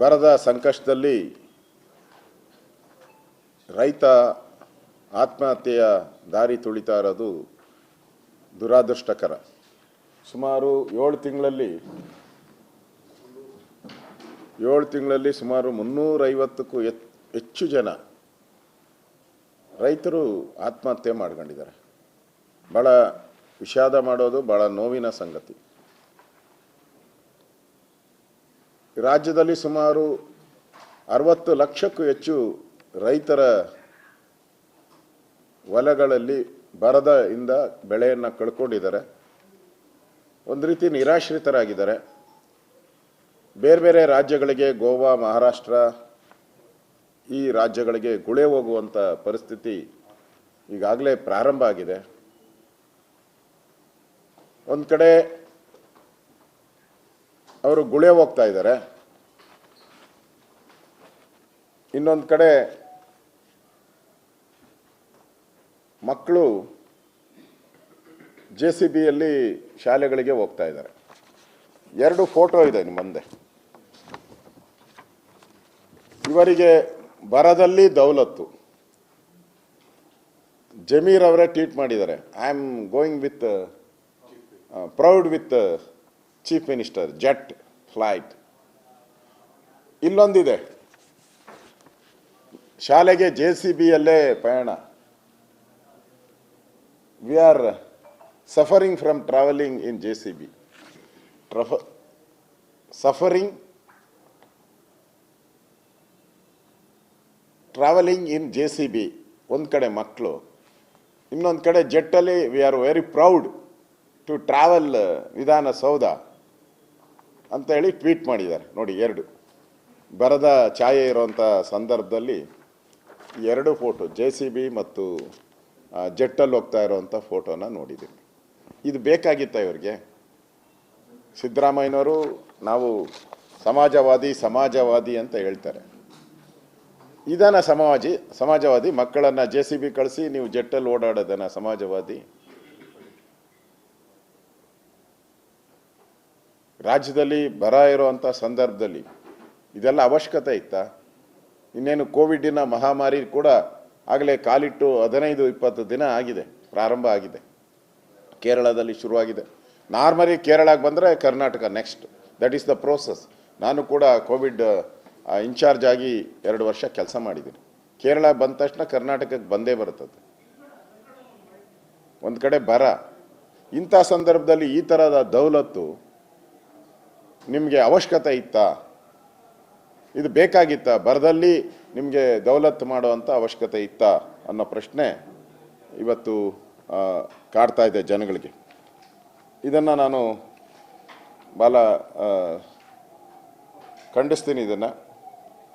ಬರದ ಸಂಕಷ್ಟದಲ್ಲಿ ರೈತ ಆತ್ಮಹತ್ಯೆಯ ದಾರಿ ತುಳಿತಾ ಇರೋದು ದುರಾದೃಷ್ಟಕರ. ಸುಮಾರು ಏಳು ತಿಂಗಳಲ್ಲಿ ಏಳು ತಿಂಗಳಲ್ಲಿ ಸುಮಾರು ಮುನ್ನೂರೈವತ್ತಕ್ಕೂ ಹೆಚ್ಚು ಜನ ರೈತರು ಆತ್ಮಹತ್ಯೆ ಮಾಡ್ಕೊಂಡಿದ್ದಾರೆ. ಭಾಳ ವಿಷಾದ ಮಾಡೋದು ಭಾಳ ನೋವಿನ ಸಂಗತಿ. ರಾಜ್ಯದಲ್ಲಿ ಸುಮಾರು ಅರವತ್ತು ಲಕ್ಷಕ್ಕೂ ಹೆಚ್ಚು ರೈತರ ಹೊಲಗಳಲ್ಲಿ ಬರದ ಇಂದ ಬೆಳೆಯನ್ನು ಕಳ್ಕೊಂಡಿದ್ದಾರೆ. ಒಂದು ರೀತಿ ನಿರಾಶ್ರಿತರಾಗಿದ್ದಾರೆ. ಬೇರೆ ಬೇರೆ ರಾಜ್ಯಗಳಿಗೆ ಗೋವಾ, ಮಹಾರಾಷ್ಟ್ರ ಈ ರಾಜ್ಯಗಳಿಗೆ ಗುಳೆ ಹೋಗುವಂಥ ಪರಿಸ್ಥಿತಿ ಈಗಾಗಲೇ ಪ್ರಾರಂಭ ಆಗಿದೆ. ಒಂದು ಕಡೆ ಅವರು ಗುಳೆ ಹೋಗ್ತಾ ಇದ್ದಾರೆ. ಇನ್ನೊಂದು ಕಡೆ ಮಕ್ಕಳು ಜೆ ಸಿ ಬಿಯಲ್ಲಿ ಶಾಲೆಗಳಿಗೆ ಹೋಗ್ತಾ ಇದ್ದಾರೆ. ಎರಡು ಫೋಟೋ ಇದೆ ನಿಮ್ಮ ಮುಂದೆ. ಇವರಿಗೆ ಬರದಲ್ಲಿ ದೌಲತ್ತು. ಜಮೀರ್ ಅವರೇ ಟ್ವೀಟ್ ಮಾಡಿದ್ದಾರೆ. I am going with proud with chief minister jet flight ಇಲ್ಲೊಂದಿದೆ. ಶಾಲೆಗೆ ಜೆ ಸಿ ಬಿಯಲ್ಲೇ ಪಯಣ. We are suffering from traveling in J C B suffering traveling in J C B ಒಂದು ಕಡೆ ಮಕ್ಕಳು ಇನ್ನೊಂದು ಕಡೆ ಜೆಟ್ಟಲ್ಲಿ we are very proud to travel Vidhana Soudha. ಅಂತ ಹೇಳಿ ಟ್ವೀಟ್ ಮಾಡಿದ್ದಾರೆ. ನೋಡಿ, ಎರಡು. ಬರದ ಛಾಯೆ ಇರುವಂಥ ಸಂದರ್ಭದಲ್ಲಿ ಎರಡು ಫೋಟೋ, ಜೆ ಸಿ ಬಿ ಮತ್ತು ಜೆಟ್ಟಲ್ಲಿ ಹೋಗ್ತಾ ಇರೋವಂಥ ಫೋಟೋನ ನೋಡಿದ್ದೀನಿ ಇದು ಬೇಕಾಗಿತ್ತ ಇವರಿಗೆ? ಸಿದ್ದರಾಮಯ್ಯನವರು ನಾವು ಸಮಾಜವಾದಿ ಸಮಾಜವಾದಿ ಅಂತ ಹೇಳ್ತಾರೆ. ಇದನ್ನು ಸಮಾಜಿ, ಸಮಾಜವಾದಿ ಮಕ್ಕಳನ್ನು ಜೆ ಸಿ ಬಿ ಕಳಿಸಿ ನೀವು ಜೆಟ್ಟಲ್ಲಿ ಓಡಾಡೋದನ್ನು ಸಮಾಜವಾದಿ ರಾಜ್ಯದಲ್ಲಿ ಬರ ಇರುವಂಥ ಸಂದರ್ಭದಲ್ಲಿ ಇದೆಲ್ಲ ಅವಶ್ಯಕತೆ ಇತ್ತಾ? ಇನ್ನೇನು ಕೋವಿಡಿನ ಮಹಾಮಾರಿ ಕೂಡ ಆಗಲೇ ಕಾಲಿಟ್ಟು ಹದಿನೈದು, ಇಪ್ಪತ್ತು ದಿನ ಆಗಿದೆ, ಪ್ರಾರಂಭ ಆಗಿದೆ. ಕೇರಳದಲ್ಲಿ ಶುರುವಾಗಿದೆ. ನಾರ್ಮಲಿ ಕೇರಳಕ್ಕೆ ಬಂದರೆ Karnataka next that is the process ನಾನು ಕೂಡ ಕೋವಿಡ್ ಇನ್ಚಾರ್ಜ್ ಆಗಿ ಎರಡು ವರ್ಷ ಕೆಲಸ ಮಾಡಿದ್ದೀನಿ. ಕೇರಳ ಬಂದ ತಕ್ಷಣ ಕರ್ನಾಟಕಕ್ಕೆ ಬಂದೇ ಬರುತ್ತದೆ ಒಂದು ಕಡೆ ಬರ. ಇಂಥ ಸಂದರ್ಭದಲ್ಲಿ ಈ ಥರದ ದೌಲತ್ತು ನಿಮಗೆ ಅವಶ್ಯಕತೆ ಇತ್ತಾ? ಇದು ಬೇಕಾಗಿತ್ತಾ? ಬರದಲ್ಲಿ ನಿಮಗೆ ದೌಲತ್ ಮಾಡುವಂಥ ಅವಶ್ಯಕತೆ ಇತ್ತಾ? ಅನ್ನೋ ಪ್ರಶ್ನೆ ಇವತ್ತು ಕಾಡ್ತಾ ಇದೆ ಜನಗಳಿಗೆ. ಇದನ್ನು ನಾನು ಭಾಳ ಖಂಡಿಸ್ತೀನಿ ಇದನ್ನು.